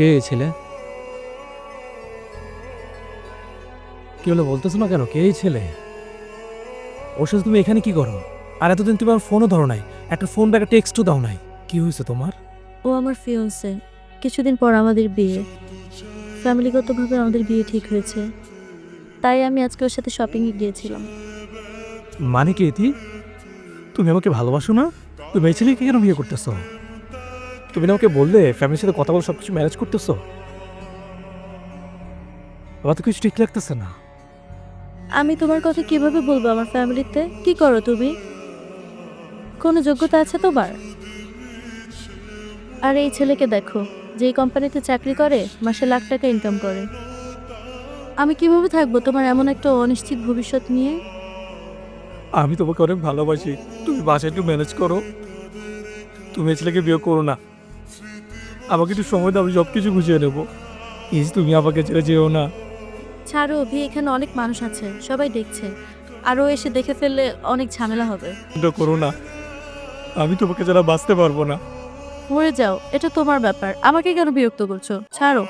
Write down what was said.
কে এই ছেলে? কি হলো বলতেছো না কেন? কে এই ছেলে? ওর সাথে তুমি এখানে কি করো? আর এতদিন তুমি আমার ফোনও ধরো নাই। একটা ফোন ব্যাগে টেক্সটও দাও নাই। কি হয়েছে তোমার? ও আমার ফিয়ন্সে কিছুদিন পর আমাদের বিয়ে। ফ্যামিলিগতভাবে আমাদের বিয়ে ঠিক হয়েছে। তাই আমি আজকে ওর সাথে শপিংয়ে গিয়েছিলাম। মানে কি এটি? তুমি আমাকে ভালোবাসো না? তুমি এই ছেলেকে কেন বিয়ে করতেছো? তুমি না আমাকে বললে ফ্যামিলির সাথে কথা বলে সব কিছু ম্যানেজ করতেছো? আমার তো কিছু ঠিক লাগতেছে না। আমি তোমার কথা কীভাবে বলব আমার ফ্যামিলিতে? কি করো তুমি? কোনো যোগ্যতা আছে তোমার? আর এই ছেলেকে দেখো যেই কোম্পানিতে চাকরি করে মাসে লাখ টাকা ইনকাম করে। আমি কীভাবে থাকব তোমার এমন একটা অনিশ্চিত ভবিষ্যৎ নিয়ে? আমি তোমাকে অনেক ভালোবাসি। তুমি বাসায় একটু ম্যানেজ করো। তুমি এই ছেলেকে বিয়ে করো না। আমাকে একটু সময় দাও আমি সব কিছু গুছিয়ে নেব। প্লিজ তুমি আমাকে ছেড়ে যেও না। ছাড়ো অভি এখানে অনেক মানুষ আছে সবাই দেখছে। আরও এসে দেখে ফেললে অনেক ঝামেলা হবে। এটা করো না। আমি তোমাকে ছাড়া বাঁচতে পারব না। মরে যাও এটা তোমার ব্যাপার। আমাকে কেন বিরক্ত করছ? ছাড়ো।